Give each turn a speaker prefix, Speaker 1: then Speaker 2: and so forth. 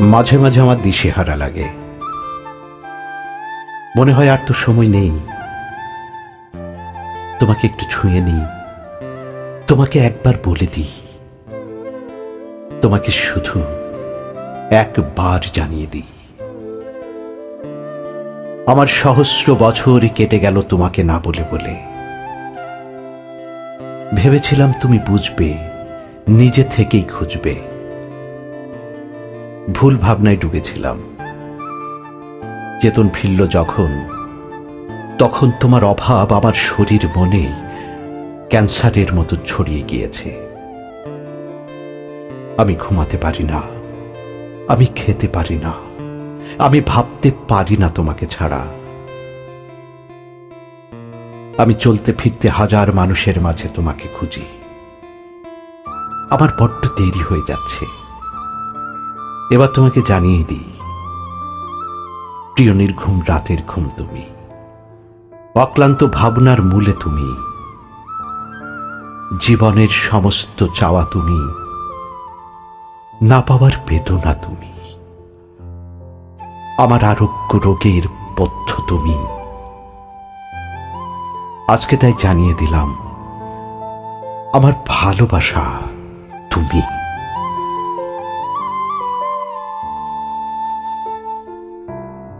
Speaker 1: মাঝে মাঝে আমার দিশেহারা লাগে। মনে হয় আর তো সময় নেই। তোমাকে একটু ছুঁয়ে নিই। তোমাকে একবার বলে দিই। তোমাকে শুধু একবার জানিয়ে দিই। আমার সহস্র বছর কেটে গেল তোমাকে না বলে বলে। ভেবেছিলাম তুমি বুঝবে, নিজে থেকেই খুঁজবে। ভুল ভাবনায় ডুবেছিলাম। চেতন ফিরল যখন, তখন তোমার অভাব আমার শরীর মনে ক্যান্সারের মতো ছড়িয়ে গিয়েছে। আমি ঘুমাতে পারি না, আমি খেতে পারি না, আমি ভাবতে পারি না তোমাকে ছাড়া। আমি চলতে ফিরতে হাজার মানুষের মাঝে তোমাকে খুঁজি। আমার বড্ড দেরি হয়ে যাচ্ছে। এবার তোমাকে জানিয়ে দিই। প্রিয় নির্ঘুম রাতের ঘুম তুমি। অক্লান্ত ভাবনার মূলে তুমি। জীবনের সমস্ত চাওয়া তুমি। না পাওয়ার বেদনা তুমি। আমার আরোগ্য রোগের পথ্য তুমি। আজকে তাই জানিয়ে দিলাম, আমার ভালোবাসা তুমি।